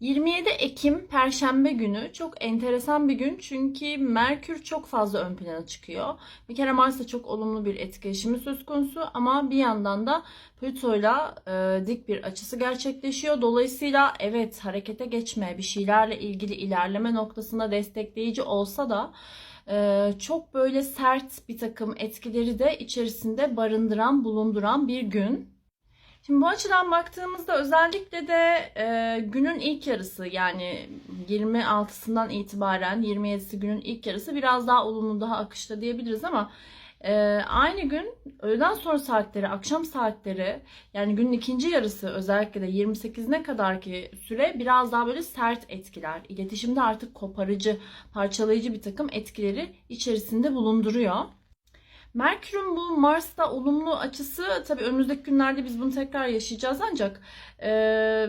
27 Ekim Perşembe günü çok enteresan bir gün çünkü Merkür çok fazla ön plana çıkıyor. Bir kere Mars'ta çok olumlu bir etkileşimi söz konusu ama bir yandan da Plüto'yla e, dik bir açısı gerçekleşiyor. Dolayısıyla evet harekete geçme, bir şeylerle ilgili ilerleme noktasında destekleyici olsa da e, çok böyle sert bir takım etkileri de içerisinde barındıran, bulunduran bir gün. Şimdi bu açıdan baktığımızda özellikle de e, günün ilk yarısı yani 26'sından itibaren 27'si günün ilk yarısı biraz daha olumlu daha akışta diyebiliriz ama e, aynı gün öğleden sonra saatleri, akşam saatleri yani günün ikinci yarısı özellikle de 28'ine kadarki süre biraz daha böyle sert etkiler. İletişimde artık koparıcı, parçalayıcı bir takım etkileri içerisinde bulunduruyor. Merkür'ün bu Mars'ta olumlu açısı tabii önümüzdeki günlerde biz bunu tekrar yaşayacağız ancak e,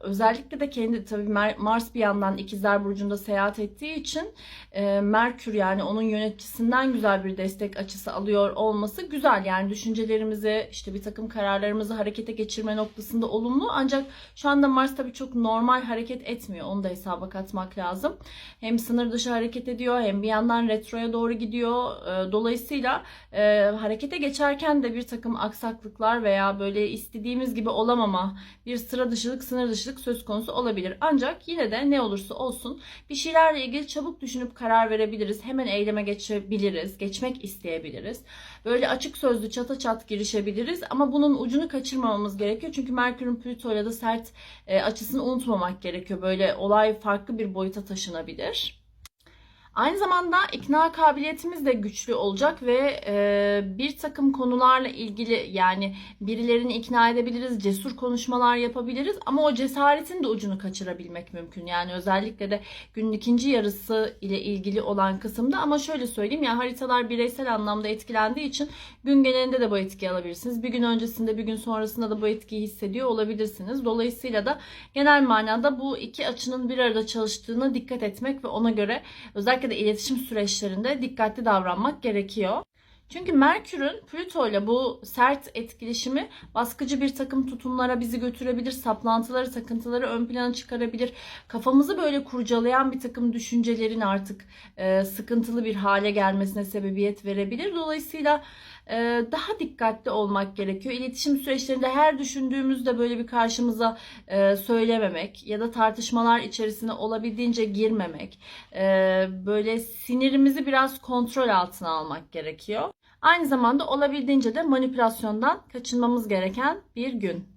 özellikle de kendi tabii Mars bir yandan İkizler Burcu'nda seyahat ettiği için e, Merkür yani onun yöneticisinden güzel bir destek açısı alıyor olması güzel. Yani düşüncelerimizi işte bir takım kararlarımızı harekete geçirme noktasında olumlu ancak şu anda Mars tabii çok normal hareket etmiyor. Onu da hesaba katmak lazım. Hem sınır dışı hareket ediyor hem bir yandan retroya doğru gidiyor. E, dolayısıyla e, harekete geçerken de bir takım aksaklıklar veya böyle istediğimiz gibi olamama, bir sıra dışılık, sınır dışılık söz konusu olabilir. Ancak yine de ne olursa olsun bir şeylerle ilgili çabuk düşünüp karar verebiliriz. Hemen eyleme geçebiliriz, geçmek isteyebiliriz. Böyle açık sözlü çata çat girişebiliriz ama bunun ucunu kaçırmamamız gerekiyor. Çünkü Merkür'ün Plüto'yla da sert e, açısını unutmamak gerekiyor. Böyle olay farklı bir boyuta taşınabilir. Aynı zamanda ikna kabiliyetimiz de güçlü olacak ve e, bir takım konularla ilgili yani birilerini ikna edebiliriz, cesur konuşmalar yapabiliriz ama o cesaretin de ucunu kaçırabilmek mümkün. Yani özellikle de günün ikinci yarısı ile ilgili olan kısımda ama şöyle söyleyeyim ya haritalar bireysel anlamda etkilendiği için gün genelinde de bu etkiyi alabilirsiniz. Bir gün öncesinde bir gün sonrasında da bu etkiyi hissediyor olabilirsiniz. Dolayısıyla da genel manada bu iki açının bir arada çalıştığına dikkat etmek ve ona göre özellikle de iletişim süreçlerinde dikkatli davranmak gerekiyor. Çünkü Merkür'ün Plüto ile bu sert etkileşimi baskıcı bir takım tutumlara bizi götürebilir, saplantıları, takıntıları ön plana çıkarabilir. Kafamızı böyle kurcalayan bir takım düşüncelerin artık e, sıkıntılı bir hale gelmesine sebebiyet verebilir. Dolayısıyla daha dikkatli olmak gerekiyor. İletişim süreçlerinde her düşündüğümüzde böyle bir karşımıza e, söylememek ya da tartışmalar içerisine olabildiğince girmemek. E, böyle sinirimizi biraz kontrol altına almak gerekiyor. Aynı zamanda olabildiğince de manipülasyondan kaçınmamız gereken bir gün.